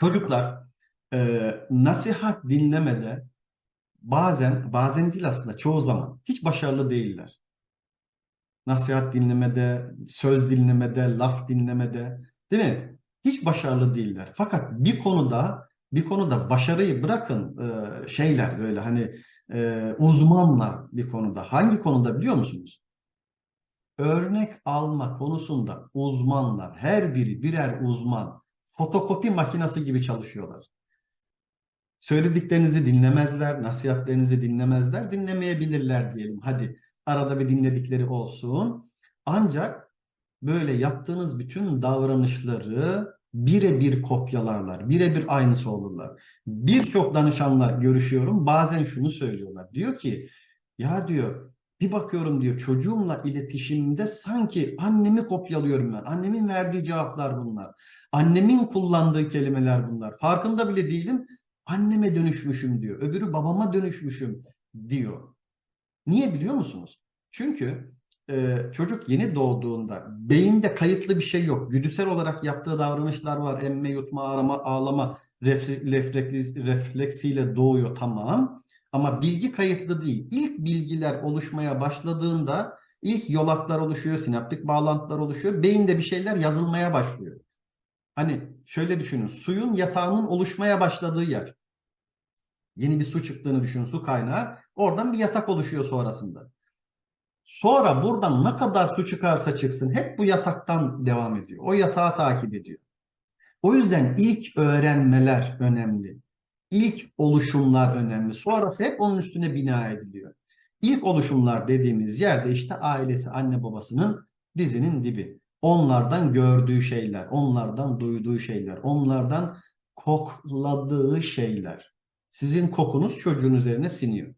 Çocuklar e, nasihat dinlemede bazen, bazen değil aslında çoğu zaman hiç başarılı değiller. Nasihat dinlemede, söz dinlemede, laf dinlemede, değil mi? Hiç başarılı değiller. Fakat bir konuda, bir konuda başarıyı bırakın e, şeyler böyle hani e, uzmanlar bir konuda. Hangi konuda biliyor musunuz? Örnek alma konusunda uzmanlar, her biri birer uzman, fotokopi makinesi gibi çalışıyorlar. Söylediklerinizi dinlemezler, nasihatlerinizi dinlemezler, dinlemeyebilirler diyelim. Hadi arada bir dinledikleri olsun. Ancak böyle yaptığınız bütün davranışları birebir kopyalarlar, birebir aynısı olurlar. Birçok danışanla görüşüyorum, bazen şunu söylüyorlar. Diyor ki, ya diyor, bir bakıyorum diyor çocuğumla iletişimde sanki annemi kopyalıyorum ben. Annemin verdiği cevaplar bunlar. Annemin kullandığı kelimeler bunlar. Farkında bile değilim. Anneme dönüşmüşüm diyor. Öbürü babama dönüşmüşüm diyor. Niye biliyor musunuz? Çünkü e, çocuk yeni doğduğunda beyinde kayıtlı bir şey yok. Güdüsel olarak yaptığı davranışlar var. Emme, yutma, arama, ağlama refle- refleksi- refleksiyle doğuyor tamam. Ama bilgi kayıtlı değil. İlk bilgiler oluşmaya başladığında ilk yolaklar oluşuyor, sinaptik bağlantılar oluşuyor. Beyinde bir şeyler yazılmaya başlıyor. Hani şöyle düşünün. Suyun yatağının oluşmaya başladığı yer. Yeni bir su çıktığını düşünün, su kaynağı. Oradan bir yatak oluşuyor sonrasında. Sonra buradan ne kadar su çıkarsa çıksın hep bu yataktan devam ediyor. O yatağı takip ediyor. O yüzden ilk öğrenmeler önemli. İlk oluşumlar önemli. Sonrası hep onun üstüne bina ediliyor. İlk oluşumlar dediğimiz yerde işte ailesi, anne babasının dizinin dibi. Onlardan gördüğü şeyler, onlardan duyduğu şeyler, onlardan kokladığı şeyler. Sizin kokunuz çocuğun üzerine siniyor.